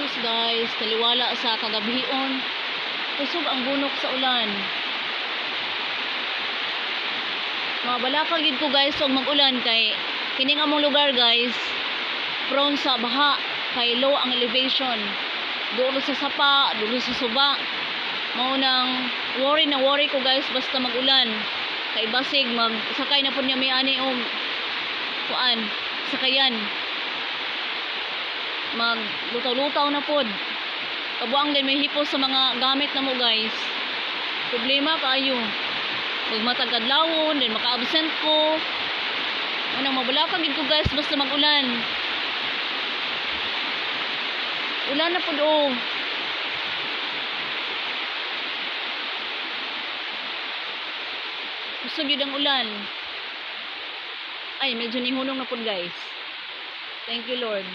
Sus guys, taliwala sa kagabhion. Kusog ang bunok sa ulan. Mga balaka gid ko guys og mag-ulan kay kining among lugar guys prone sa baha kay low ang elevation. Dulo sa sapa, dulo sa suba. Mao nang worry na worry ko guys basta mag-ulan. Kay basig mag sakay na pud niya may ani og kuan sakayan mag lutaw-lutaw na pod kabuang din may hipos sa mga gamit na mo guys. Problema kayo. Pag matagad-lawon din maka-absent ko unang mabulakag ko guys basta mag-ulan. Ulan na pod oh gusto gyud ang ulan. Ay medyo nihunong na pod guys. Thank you lord